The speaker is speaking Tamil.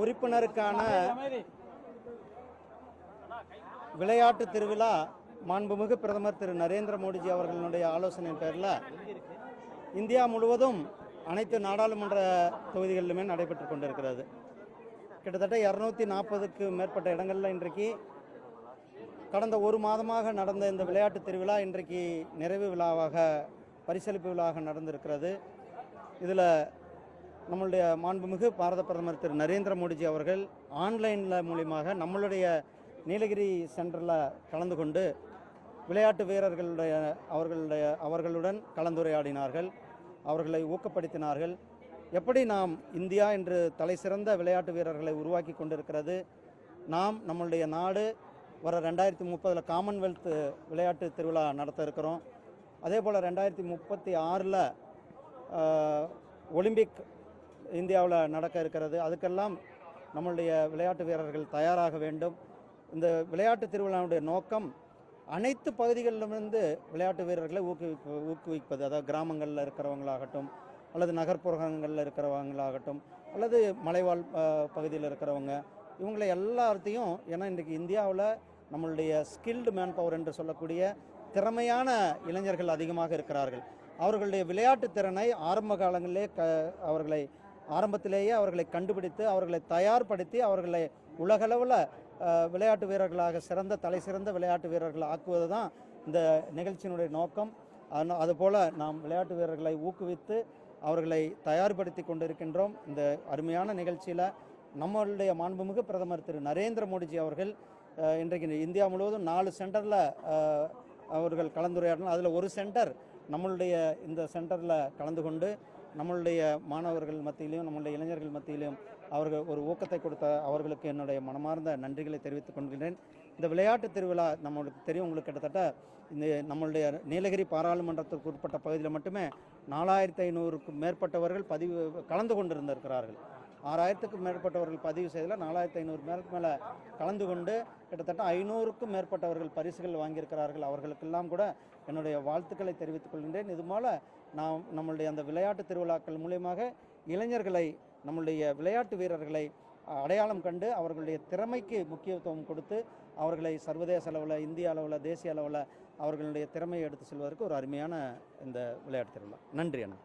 உறுப்பினருக்கான விளையாட்டு திருவிழா மாண்புமிகு பிரதமர் திரு நரேந்திர மோடிஜி அவர்களுடைய ஆலோசனை பேரில் இந்தியா முழுவதும் அனைத்து நாடாளுமன்ற தொகுதிகளிலுமே நடைபெற்று கொண்டிருக்கிறது. கிட்டத்தட்ட இரநூத்தி நாற்பதுக்கு மேற்பட்ட இடங்களில் இன்றைக்கு கடந்த ஒரு மாதமாக நடந்த இந்த விளையாட்டு திருவிழா இன்றைக்கு நிறைவு விழாவாக பரிசளிப்பு விழாவாக நடந்திருக்கிறது. இதில் நம்மளுடைய மாண்புமிகு பாரத பிரதமர் திரு நரேந்திர மோடிஜி அவர்கள் ஆன்லைனில் மூலியமாக நம்மளுடைய நீலகிரி சென்டரில் கலந்து கொண்டு விளையாட்டு வீரர்களுடைய அவர்களுடைய அவர்களுடன் கலந்துரையாடினார்கள். அவர்களை ஊக்கப்படுத்தினார்கள். எப்படி நாம் இந்தியா என்று தலை சிறந்த விளையாட்டு வீரர்களை உருவாக்கி கொண்டிருக்கிறது? நாம் நம்மளுடைய நாடு வர ரெண்டாயிரத்தி முப்பதில் காமன்வெல்த் விளையாட்டு திருவிழா நடத்த இருக்கிறோம் அதே போல் ரெண்டாயிரத்தி முப்பத்தி ஆறில் ஒலிம்பிக் இந்தியாவில் நடக்க இருக்கிறது. அதுக்கெல்லாம் நம்மளுடைய விளையாட்டு வீரர்கள் தயாராக வேண்டும். இந்த விளையாட்டு திருவிழாவுடைய நோக்கம் அனைத்து பகுதிகளிலிருந்து விளையாட்டு வீரர்களை ஊக்குவிப்பு ஊக்குவிப்பது. அதாவது கிராமங்களில் இருக்கிறவங்களாகட்டும் அல்லது நகர்ப்புறங்களில் இருக்கிறவங்களாகட்டும் அல்லது மலைவாழ் பகுதியில் இருக்கிறவங்க இவங்களை எல்லாத்தையும் ஏன்னா இன்றைக்கு இந்தியாவில் நம்மளுடைய ஸ்கில்டு மேன் பவர் என்று சொல்லக்கூடிய திறமையான இளைஞர்கள் அதிகமாக இருக்கிறார்கள். அவர்களுடைய விளையாட்டு திறனை ஆரம்ப காலங்களிலே க அவர்களை ஆரம்பத்திலேயே அவர்களை கண்டுபிடித்து அவர்களை தயார்படுத்தி அவர்களை உலகளவில் விளையாட்டு வீரர்களாக சிறந்த தலை சிறந்த விளையாட்டு வீரர்கள் ஆக்குவது தான் இந்த நிகழ்ச்சியினுடைய நோக்கம். அதுபோல் நாம் விளையாட்டு வீரர்களை ஊக்குவித்து அவர்களை தயார்படுத்தி கொண்டிருக்கின்றோம். இந்த அருமையான நிகழ்ச்சியில் நம்மளுடைய மாண்புமிகு பிரதமர் திரு. நரேந்திர மோடிஜி அவர்கள் இன்றைக்கு இந்தியா முழுவதும் நாலு சென்டரில் அவர்கள் கலந்துரையாடணும் அதில் ஒரு சென்டர் நம்மளுடைய இந்த சென்டரில் கலந்து கொண்டு நம்மளுடைய மாணவர்கள் மத்தியிலையும் நம்மளுடைய இளைஞர்கள் மத்தியிலையும் அவர்கள் ஒரு ஊக்கத்தை கொடுத்த அவர்களுக்கு என்னுடைய மனமார்ந்த நன்றிகளை தெரிவித்துக் கொள்கிறேன். இந்த விளையாட்டு திருவிழா நம்மளுக்கு தெரியும். உங்களுக்கு கிட்டத்தட்ட இந்த நம்மளுடைய நீலகிரி பாராளுமன்றத்திற்கு உட்பட்ட பகுதியில் மட்டுமே நாலாயிரத்தி ஐநூறுக்கும் மேற்பட்டவர்கள் பதிவு கலந்து கொண்டிருந்திருக்கிறார்கள். ஆறாயிரத்துக்கும் மேற்பட்டவர்கள் பதிவு செய்ததில் நாலாயிரத்தி ஐநூறு மேற்கு மேலே கலந்து கொண்டு கிட்டத்தட்ட ஐநூறுக்கும் மேற்பட்டவர்கள் பரிசுகள் வாங்கியிருக்கிறார்கள். அவர்களுக்கெல்லாம் கூட என்னுடைய வாழ்த்துக்களை தெரிவித்துக் கொள்கின்றேன். இது போல் நாம் நம்மளுடைய அந்த விளையாட்டு திருவிழாக்கள் மூலியமாக இளைஞர்களை நம்மளுடைய விளையாட்டு வீரர்களை அடையாளம் கண்டு அவர்களுடைய திறமைக்கு முக்கியத்துவம் கொடுத்து அவர்களை சர்வதேச அளவில் இந்திய அளவில் தேசிய அளவில் அவர்களுடைய திறமையை எடுத்து செல்வதற்கு ஒரு அருமையான இந்த விளையாட்டு திருவிழா. நன்றி அண்ணா.